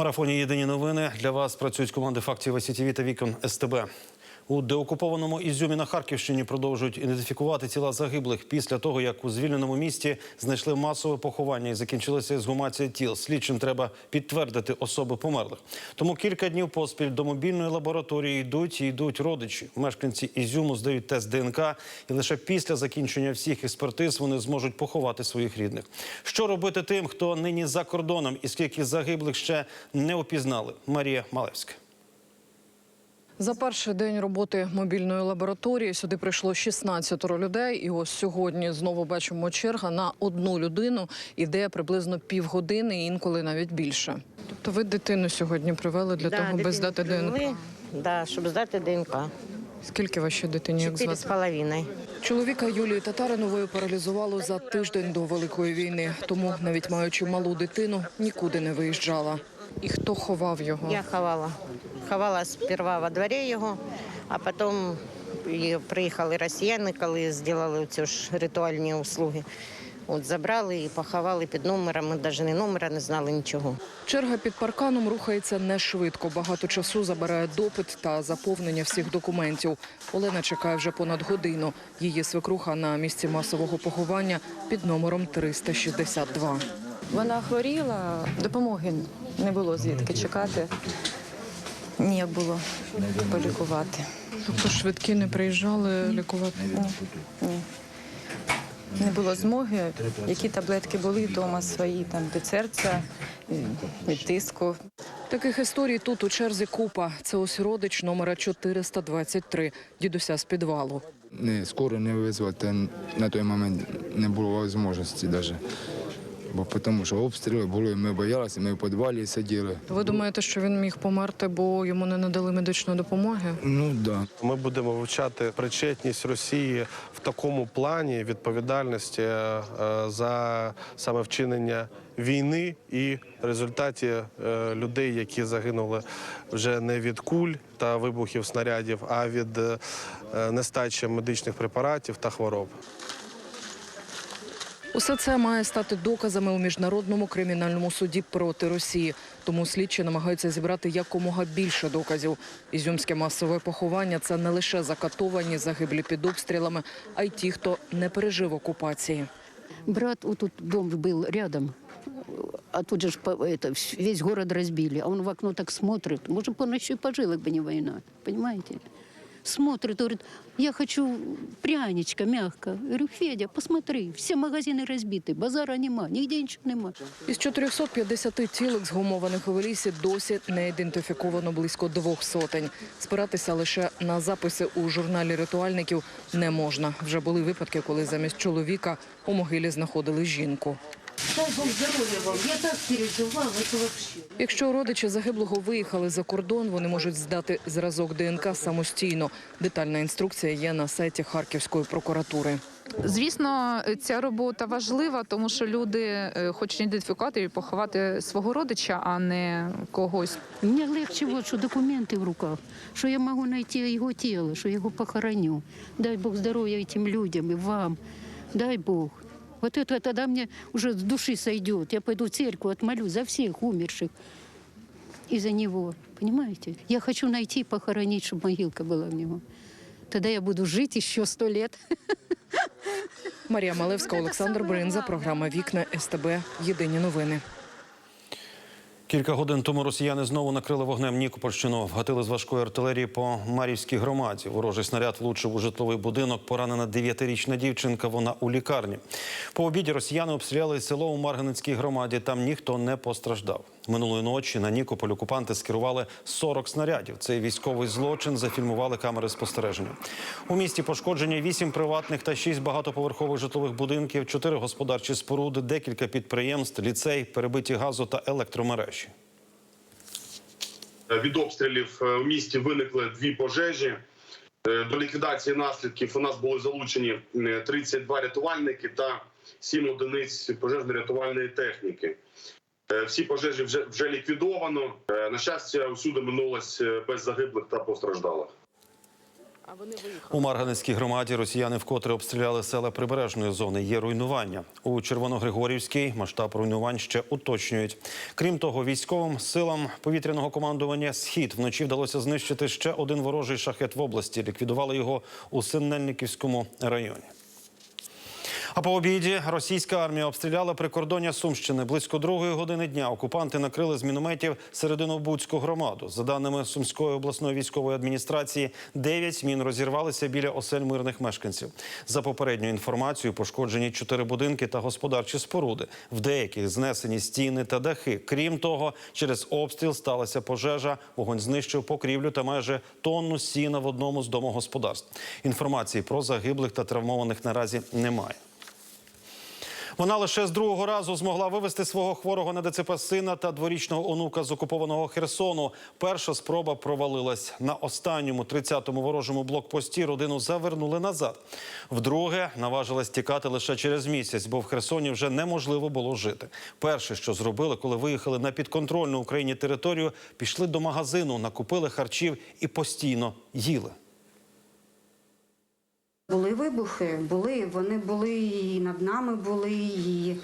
марафоні Єдині новини для вас працюють команди фактів СІТВ та вікон СТБ. У деокупованому Ізюмі на Харківщині продовжують ідентифікувати тіла загиблих після того, як у звільненому місті знайшли масове поховання і закінчилася ексгумація тіл. Слідчим треба підтвердити особи померлих. Тому кілька днів поспіль до мобільної лабораторії йдуть і йдуть родичі. Мешканці Ізюму здають тест ДНК, і лише після закінчення всіх експертиз вони зможуть поховати своїх рідних. Що робити тим, хто нині за кордоном і скільки загиблих ще не опізнали? Марія Малевська. За перший день роботи мобільної лабораторії сюди прийшло 16 людей. І ось сьогодні знову бачимо черга на одну людину. Іде приблизно півгодини, інколи навіть більше. Тобто ви дитину сьогодні привели для того, аби здати ДНК. Да, щоб здати ДНК. Скільки вашій дитині як Чотири з половиною. Чоловіка Юлії Татаринової паралізувало за тиждень до великої війни. Тому, навіть маючи малу дитину, нікуди не виїжджала. І хто ховав його? Я ховала. Ховала сперва во дворі його, а потім приїхали росіяни, коли зробили ці ж ритуальні услуги. От забрали і поховали під номером. Ми навіть не номера не знали нічого. Черга під парканом рухається не швидко. Багато часу забирає допит та заповнення всіх документів. Олена чекає вже понад годину. Її свекруха на місці масового поховання під номером 362. Вона хворіла, допомоги не було звідки чекати. Ніяк було полікувати. Тобто швидкі не приїжджали лікувати. Ні. Не було змоги. Які таблетки були вдома свої, там від серця, від тиску. Таких історій тут у черзі купа. Це ось родич номера 423, дідуся з підвалу. Не, скоро не визвати на той момент не було можливості навіть. Бо тому що обстріли були, ми боялися, ми в підвалі сиділи. Ви думаєте, що він міг померти, бо йому не надали медичної допомоги? Ну. Да. Ми будемо вивчати причетність Росії в такому плані відповідальності е, за саме вчинення війни і в результаті е, людей, які загинули вже не від куль та вибухів снарядів, а від е, нестачі медичних препаратів та хвороб. Усе це має стати доказами у міжнародному кримінальному суді проти Росії. Тому слідчі намагаються зібрати якомога більше доказів. Ізюмське масове поховання це не лише закатовані, загиблі під обстрілами, а й ті, хто не пережив окупації. Брат, вот тут дом был рядом, а тут же ж по- это, весь город разбили, а он в окно так смотрит. Может, бы он еще и пожил, бы не война, понимаете? Смотрит, говорит, я хочу пряничка мягко. Я говорю, Федя, посмотри, все магазины разбиты, базара нема, нигде ничего нема. Із 450 тіл, ексгумованих у лісі, досі не ідентифіковано близько двох сотень. Спиратися лише на записи у журналі ритуальників не можна. Вже були випадки, коли замість чоловіка у могилі знаходили жінку. Дай Бог здоровья вам, я так переживала, это вообще. Якщо родичі загиблого виїхали за кордон, вони можуть здати зразок ДНК самостійно. Детальна інструкція є на сайті Харківської прокуратури. Звісно, ця робота важлива, тому що люди е, хочуть ідентифікувати і поховати свого родича, а не когось. Мне легче вот, что документы в руках, что я могу найти его тело, что я его похороню. Дай Бог здоровья этим людям и вам. Дай Бог. Вот это тогда мне уже с души сойдет. Я пойду в церковь, отмолюсь за всех умерших и за него. Понимаете? Я хочу найти и похоронить, чтобы могилка была в него. Тогда я буду жить еще сто лет. Марія Малевська, Олександр Бринза, програма Вікна СТБ. Єдині новини. Кілька годин тому росіяни знову накрили вогнем Нікопольщину. Вгатили з важкої артилерії по Марівській громаді. Ворожий снаряд влучив у житловий будинок. Поранена дев'ятирічна дівчинка. Вона у лікарні. По обіді росіяни обстріляли село у Марганецькій громаді. Там ніхто не постраждав. Минулої ночі на Нікополь окупанти скерували 40 снарядів. Цей військовий злочин зафільмували камери спостереження. У місті пошкоджені 8 приватних та 6 багатоповерхових житлових будинків, 4 господарчі споруди, декілька підприємств, ліцей, перебиті газу та електромережі. Від обстрілів е, в місті виникли дві пожежі. Е, До ліквідації наслідків у нас були залучені е, 32 рятувальники та 7 одиниць пожежно-рятувальної техніки. Е, Всі пожежі вже, вже ліквідовано. Е, На щастя, усюди минулось е, без загиблих та постраждалих. У Марганецькій громаді росіяни вкотре обстріляли села прибережної зони. Є руйнування. У Червоногригорівській масштаб руйнувань ще уточнюють. Крім того, військовим силам повітряного командування Схід вночі вдалося знищити ще один ворожий шахет в області. Ліквідували його у Синельниківському районі. А по обіді російська армія обстріляла прикордоння Сумщини. Близько другої години дня окупанти накрили з мінометів серединобудську громаду. За даними Сумської обласної військової адміністрації, дев'ять мін розірвалися біля осель мирних мешканців. За попередньою інформацією, пошкоджені чотири будинки та господарчі споруди. В деяких знесені стіни та дахи. Крім того, через обстріл сталася пожежа. Вогонь знищив покрівлю та майже тонну сіна в одному з домогосподарств. Інформації про загиблих та травмованих наразі немає. Вона лише з другого разу змогла вивести свого хворого на ДЦП сина та дворічного онука з окупованого Херсону. Перша спроба провалилась. На останньому 30-му ворожому блокпості родину завернули назад. Вдруге наважилась тікати лише через місяць, бо в Херсоні вже неможливо було жити. Перше, що зробили, коли виїхали на підконтрольну Україні територію, пішли до магазину, накупили харчів і постійно їли. Були вибухи, були. Вони були і над нами були, і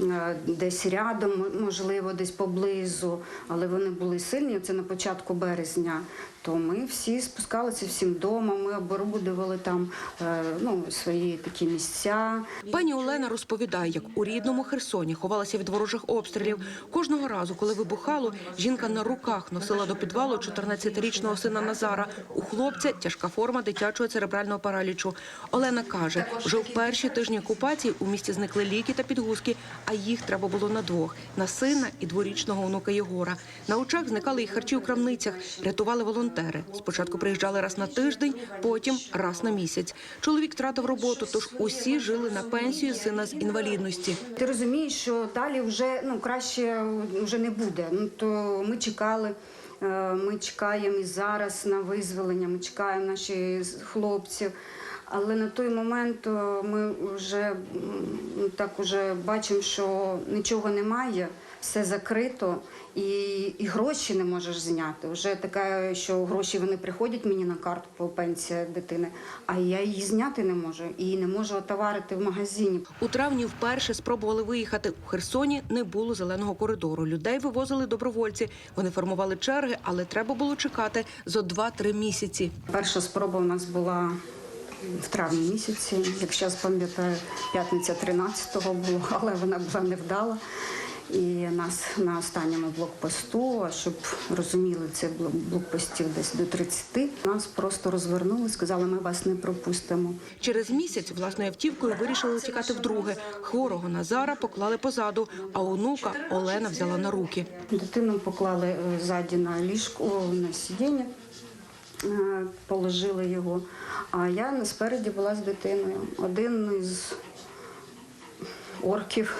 е, десь рядом, можливо, десь поблизу, але вони були сильні. Це на початку березня. То ми всі спускалися всім вдома, ми оборудували там е, ну, свої такі місця. Пані Олена розповідає, як у рідному Херсоні ховалася від ворожих обстрілів. Кожного разу, коли вибухало, жінка на руках носила до підвалу 14-річного сина Назара. У хлопця тяжка форма дитячого церебрального паралічу. Олена каже, вже в перші тижні окупації у місті зникли ліки та підгузки, а їх треба було на двох – на сина і дворічного онука Єгора. На очах зникали і харчі у крамницях, рятували волонтери. Спочатку приїжджали раз на тиждень, потім раз на місяць. Чоловік втратив роботу, тож усі жили на пенсію сина з інвалідності. Ти розумієш, що далі вже ну, краще вже не буде. Ну, то ми чекали. е, Ми чекаємо і зараз на визволення, ми чекаємо наших хлопців. Але на той момент ми вже так уже бачимо, що нічого немає, все закрито, і, і гроші не можеш зняти. Вже таке, що гроші вони приходять мені на карту по пенсія дитини, а я її зняти не можу і не можу отоварити в магазині. У травні вперше спробували виїхати. У Херсоні не було зеленого коридору. Людей вивозили добровольці. Вони формували черги, але треба було чекати зо 2-3 місяці. Перша спроба у нас була в травні місяці. Як зараз пам'ятаю, п'ятниця 13-го була, але вона була невдала. І нас на останньому блокпосту, а щоб розуміли, це блокпостів десь до 30, нас просто розвернули, сказали, ми вас не пропустимо. Через місяць власною автівкою вирішили тікати вдруге. Хворого Назара поклали позаду, а онука Олена взяла на руки. Дитину поклали е, ззаді на ліжку, о, на сидіння, е, положили його. А я спереді була з дитиною. Один із орків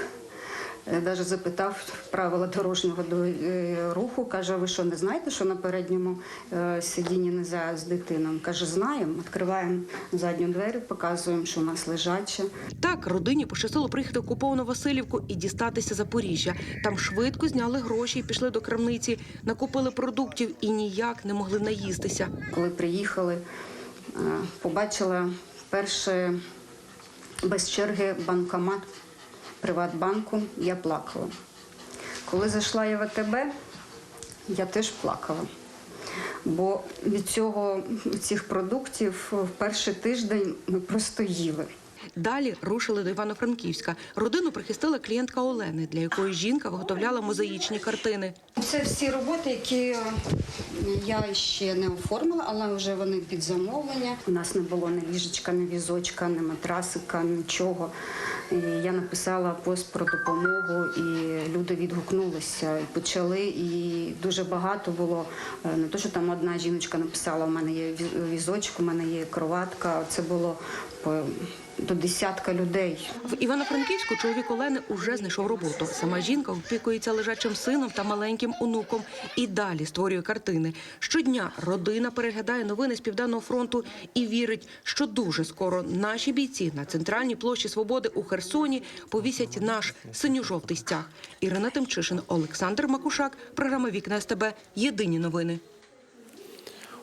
навіть запитав правила дорожнього до- е, руху. Каже, ви що не знаєте, що на передньому е, сидінні не за з дитиною? Каже, знаємо. Відкриваємо задню двері, показуємо, що у нас лежача. Так родині пощастило приїхати в окуповану Васильівку і дістатися Запоріжжя. Там швидко зняли гроші і пішли до крамниці, накупили продуктів і ніяк не могли наїстися. Коли приїхали, е, побачила перше без черги банкомат Приватбанку, я плакала. Коли зайшла я в АТБ, я теж плакала. Бо від цього цих продуктів в перший тиждень ми просто їли. Далі рушили до Івано-Франківська. Родину прихистила клієнтка Олени, для якої жінка виготовляла мозаїчні картини. Це всі роботи, які я ще не оформила, але вже вони під замовлення. У нас не було ні ліжечка, ні візочка, ні матрасика, нічого. І я написала пост про допомогу, і люди відгукнулися і почали. І дуже багато було. е, Не то, що там одна жіночка написала, у мене є візочок, у мене є кроватка. Це було по- до десятка людей. В Івано-Франківську чоловік Олени уже знайшов роботу. Сама жінка опікується лежачим сином та маленьким онуком і далі створює картини. Щодня родина переглядає новини з південного фронту і вірить, що дуже скоро наші бійці на центральній площі Свободи у Херсоні повісять наш синьо-жовтий стяг. Ірина Тимчишин, Олександр Макушак. Програма Вікна СТБ. Єдині новини.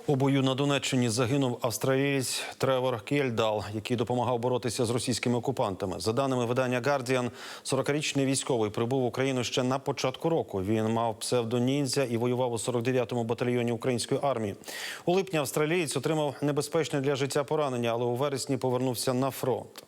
У бою на Донеччині загинув австралієць Тревор Кельдал, який допомагав боротися з російськими окупантами. За даними видання Guardian, 40-річний військовий прибув в Україну ще на початку року. Він мав псевдоніндзя і воював у 49-му батальйоні української армії. У липні австралієць отримав небезпечне для життя поранення, але у вересні повернувся на фронт.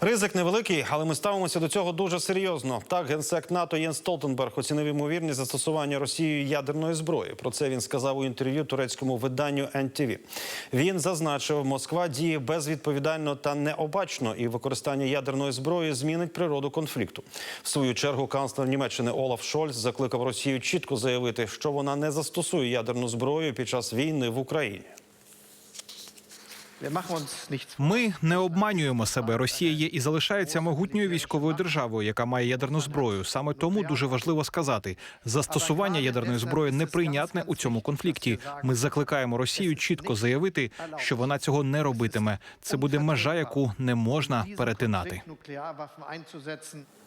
Ризик невеликий, але ми ставимося до цього дуже серйозно. Так, генсек НАТО Єн Столтенберг оцінив ймовірність застосування Росією ядерної зброї. Про це він сказав у інтерв'ю турецькому виданню NTV. Він зазначив, Москва діє безвідповідально та необачно, і використання ядерної зброї змінить природу конфлікту. В свою чергу канцлер Німеччини Олаф Шольц закликав Росію чітко заявити, що вона не застосує ядерну зброю під час війни в Україні. Ми не обманюємо себе. Росія є і залишається могутньою військовою державою, яка має ядерну зброю. Саме тому дуже важливо сказати, застосування ядерної зброї неприйнятне у цьому конфлікті. Ми закликаємо Росію чітко заявити, що вона цього не робитиме. Це буде межа, яку не можна перетинати.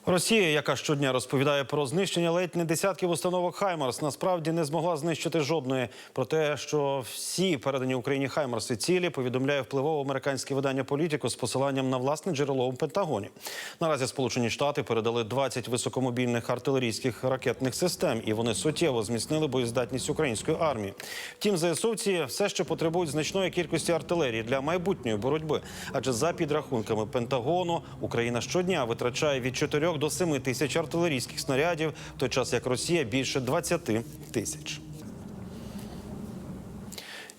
Росія, яка щодня розповідає про знищення ледь не десятків установок Хаймарс, насправді не змогла знищити жодної. Про те, що всі передані Україні Хаймарси цілі, повідомляє впливове американське видання політику з посиланням на власне джерело у Пентагоні. Наразі Сполучені Штати передали 20 високомобільних артилерійських ракетних систем, і вони суттєво зміцнили боєздатність української армії. Втім, ЗСУвці все ще потребують значної кількості артилерії для майбутньої боротьби. Адже за підрахунками Пентагону Україна щодня витрачає від 4 до 7 тисяч артилерійських снарядів, в той час як Росія більше 20 тисяч.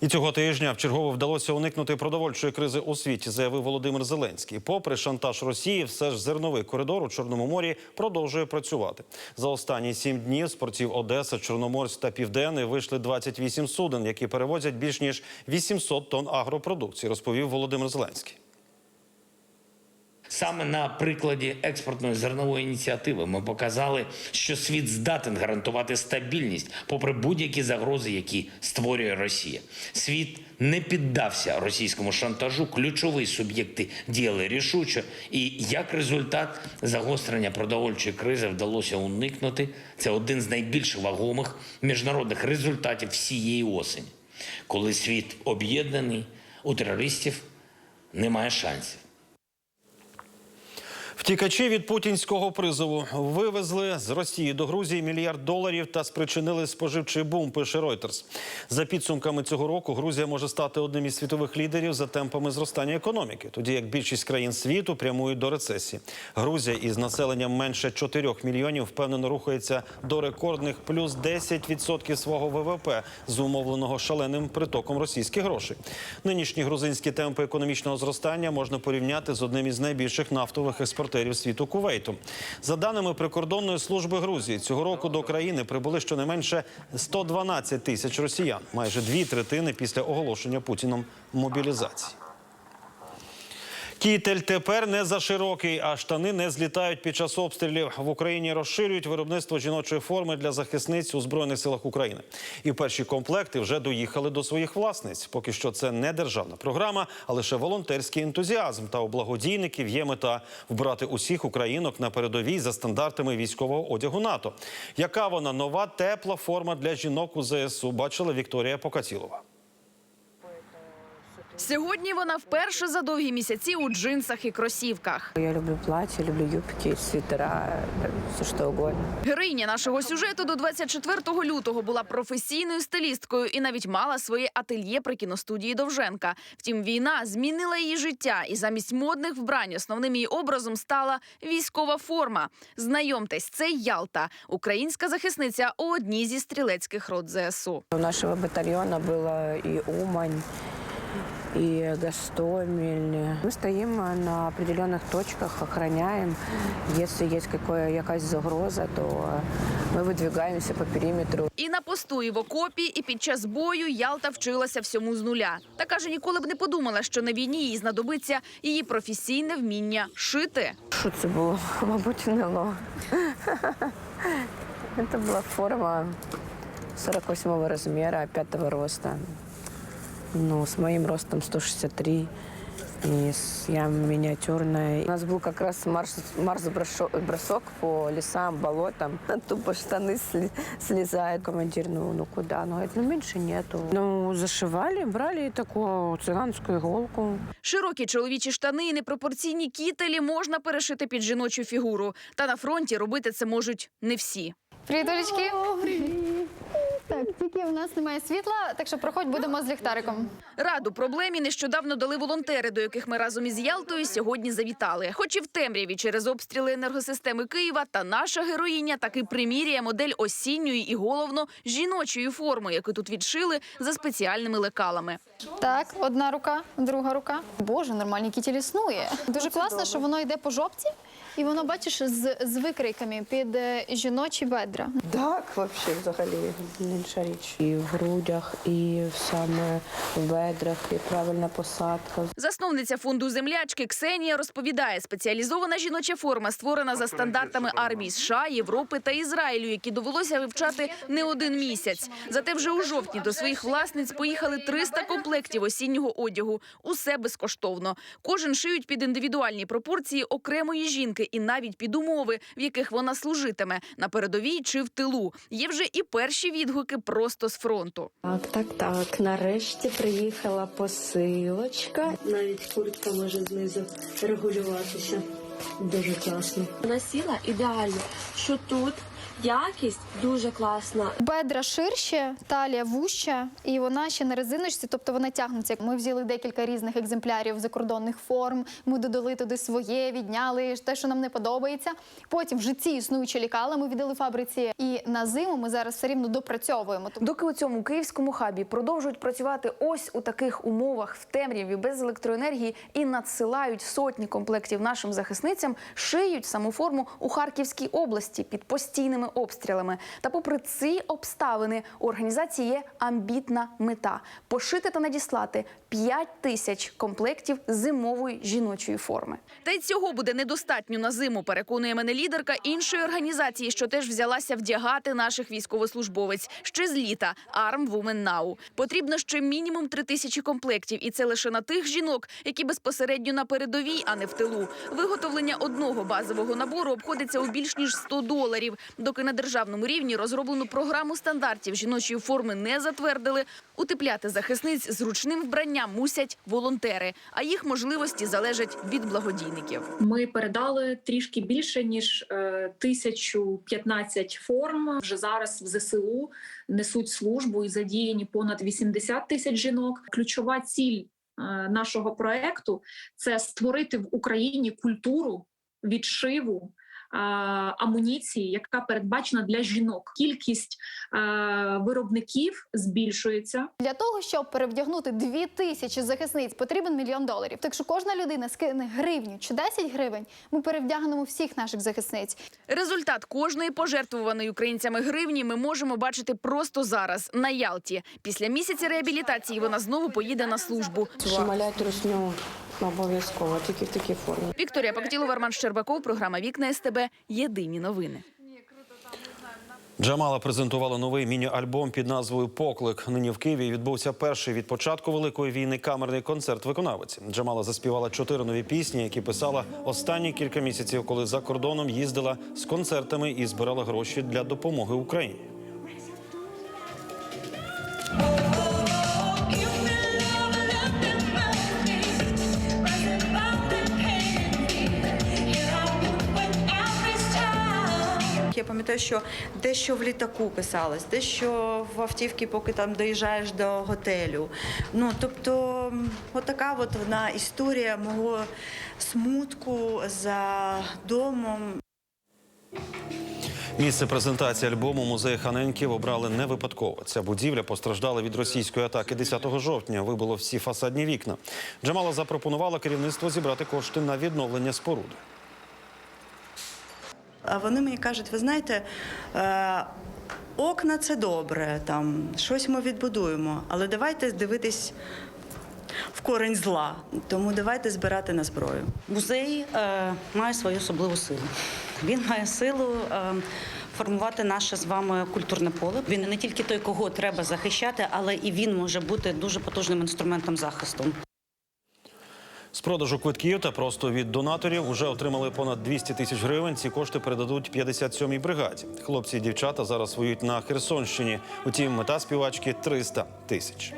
І цього тижня вчергово вдалося уникнути продовольчої кризи у світі, заявив Володимир Зеленський. Попри шантаж Росії, все ж зерновий коридор у Чорному морі продовжує працювати. За останні сім днів з портів Одеса, Чорноморськ та Південний вийшли 28 суден, які перевозять більш ніж 800 тонн агропродукції, розповів Володимир Зеленський. Саме на прикладі експортної зернової ініціативи ми показали, що світ здатен гарантувати стабільність попри будь-які загрози, які створює Росія. Світ не піддався російському шантажу. Ключові суб'єкти діяли рішуче, і як результат загострення продовольчої кризи вдалося уникнути. Це один з найбільш вагомих міжнародних результатів всієї осені, коли світ об'єднаний у терористів немає шансів. Втікачі від путінського призову вивезли з Росії до Грузії мільярд доларів та спричинили споживчий бум. Пише Reuters. За підсумками цього року Грузія може стати одним із світових лідерів за темпами зростання економіки, тоді як більшість країн світу прямують до рецесії. Грузія із населенням менше 4 мільйонів впевнено рухається до рекордних плюс 10% свого ВВП, зумовленого шаленим притоком російських грошей. Нинішні грузинські темпи економічного зростання можна порівняти з одним із найбільших нафтових експортерів світу Кувейту. За даними прикордонної служби Грузії, цього року до країни прибули щонайменше 112 тисяч росіян, майже дві третини після оголошення Путіном мобілізації. Кітель тепер не за широкий, а штани не злітають під час обстрілів. В Україні розширюють виробництво жіночої форми для захисниць у збройних силах України. І перші комплекти вже доїхали до своїх власниць. Поки що це не державна програма, а лише волонтерський ентузіазм. Та у благодійників є мета вбрати усіх українок на передовій за стандартами військового одягу НАТО. Яка вона нова тепла форма для жінок у ЗСУ? Бачила Вікторія Покатілова. Сьогодні вона вперше за довгі місяці у джинсах і кросівках. Я люблю платья, люблю юбки, свитера, все что угодно. Героїня нашого сюжету до 24 лютого була професійною стилісткою і навіть мала своє ательє при кіностудії Довженка. Втім, війна змінила її життя, і замість модних вбрань основним її образом стала військова форма. Знайомтесь, це Ялта, українська захисниця у одній зі стрілецьких рот ЗСУ. У нашего батальона было и Умань, и Гостомель. Мы стоим на определенных точках, охраняем. Если есть какая якась загроза, то мы выдвигаемся по периметру. І на посту, і в окопі, і під час бою Ялта вчилася всьому з нуля. Та каже, ніколи б не подумала, що на війні їй знадобиться її професійне вміння шити. Що це було? Мабуть, НЛО. Это была форма 48 размера, 5 роста. Ну, с моим ростом 163. И с- я миниатюрная. У нас был как раз марш, марш-бросок по лесам, болотам. Тупо штаны сли- слезают. Командир, ну, ну куда? Ну, говорит, ну меньше нету. Ну, зашивали, брали такую цыганскую иголку. Широкі чоловічі штани і непропорційні кітелі можна перешити під жіночу фігуру. Та на фронті робити це можуть не всі. Привіт, Олечки. Так, тільки в нас немає світла, так що проходь будемо з ліхтариком. Раду проблемі нещодавно дали волонтери, до яких ми разом із Ялтою сьогодні завітали. Хоч і в темряві через обстріли енергосистеми Києва, та наша героїня таки приміряє модель осінньої і головно жіночої форми, яку тут відшили за спеціальними лекалами. Так, одна рука, друга рука. Боже, нормальний кітіль існує. Дуже класно, що воно йде по жопці, і воно бачиш з, з викриками під е, жіночі бедра. Так, вообще взагалі інша річ. І в грудях, і в саме в бедрах, і правильна посадка. Засновниця фонду землячки Ксенія розповідає, спеціалізована жіноча форма створена за стандартами армій США, Європи та Ізраїлю, які довелося вивчати не один місяць. Зате вже у жовтні до своїх власниць поїхали 300 комплектів осіннього одягу. Усе безкоштовно. Кожен шиють під індивідуальні пропорції окремої жінки і навіть під умови, в яких вона служитиме на передовій чи в тилу. Є вже і перші відгуки просто з фронту. Так, так, так. Нарешті приїхала посилочка. Навіть куртка може знизу регулюватися. Дуже класно. Вона сіла ідеально, що тут якість дуже класна. Бедра ширші, талія вуща, і вона ще на резиночці, тобто вона тягнеться. Ми взяли декілька різних екземплярів закордонних форм. Ми додали туди своє, відняли те, що нам не подобається. Потім вже ці існуючі лікала ми віддали фабриці. І на зиму ми зараз все рівно допрацьовуємо. Доки у цьому київському хабі продовжують працювати ось у таких умовах в темряві без електроенергії і надсилають сотні комплектів нашим захисницям, шиють саму форму у Харківській області під постійними обстрілами. Та попри ці обставини у організації є амбітна мета пошити та надіслати 5 тисяч комплектів зимової жіночої форми. Та й цього буде недостатньо на зиму. Переконує мене лідерка іншої організації, що теж взялася вдягати наших військовослужбовець ще з літа Arm Women Now. Потрібно ще мінімум 3 тисячі комплектів, і це лише на тих жінок, які безпосередньо на передовій, а не в тилу. Виготовлення одного базового набору обходиться у більш ніж 100 доларів. Доки на державному рівні розроблену програму стандартів жіночої форми не затвердили. Утепляти захисниць зручним вбранням мусять волонтери, а їх можливості залежать від благодійників. Ми передали трішки більше ніж е, 1015 форм. Вже зараз в ЗСУ несуть службу і задіяні понад 80 тисяч жінок. Ключова ціль е, нашого проекту це створити в Україні культуру відшиву. Амуніції, яка передбачена для жінок, кількість виробників збільшується. Для того, щоб перевдягнути дві тисячі захисниць, потрібен мільйон доларів. Так що кожна людина скине гривню чи 10 гривень, ми перевдягнемо всіх наших захисниць. Результат кожної пожертвуваної українцями гривні ми можемо бачити просто зараз на Ялті. Після місяця реабілітації вона знову поїде на службу. Шмаляють русню обов'язково, тільки в такій формі. Вікторія Пактілова, Роман Щербаков, програма Вікна СТБ. Єдині новини. Джамала презентувала новий міні-альбом під назвою Поклик. Нині в Києві відбувся перший від початку великої війни камерний концерт виконавиці. Джамала заспівала чотири нові пісні, які писала останні кілька місяців, коли за кордоном їздила з концертами і збирала гроші для допомоги Україні. Я пам'ятаю, що дещо в літаку писалось, дещо в автівці, поки там доїжджаєш до готелю. Ну тобто, отака от вона історія мого смутку за домом. Місце презентації альбому музей Ханенків обрали не випадково. Ця будівля постраждала від російської атаки 10 жовтня. Вибило всі фасадні вікна. Джамала запропонувала керівництву зібрати кошти на відновлення споруди. А вони мені кажуть, ви знаєте, е, окна це добре, там щось ми відбудуємо, але давайте дивитись в корень зла. Тому давайте збирати на зброю. Музей е, має свою особливу силу. Він має силу е, формувати наше з вами культурне поле. Він не тільки той, кого треба захищати, але і він може бути дуже потужним інструментом захисту. З продажу квитків та просто від донаторів вже отримали понад 200 тисяч гривень. Ці кошти передадуть 57-й бригаді. Хлопці і дівчата зараз воюють на Херсонщині. Утім, мета співачки 300 тисяч.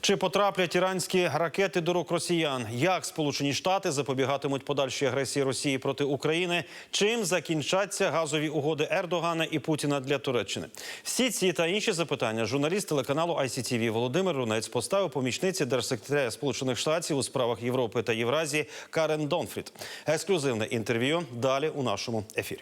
Чи потраплять іранські ракети до рук росіян? Як Сполучені Штати запобігатимуть подальшій агресії Росії проти України? Чим закінчаться газові угоди Ердогана і Путіна для Туреччини? Всі ці та інші запитання журналіст телеканалу ICTV Володимир Рунець поставив помічниці держсекретаря Сполучених Штатів у справах Європи та Євразії Карен Донфрід. Ексклюзивне інтерв'ю далі у нашому ефірі.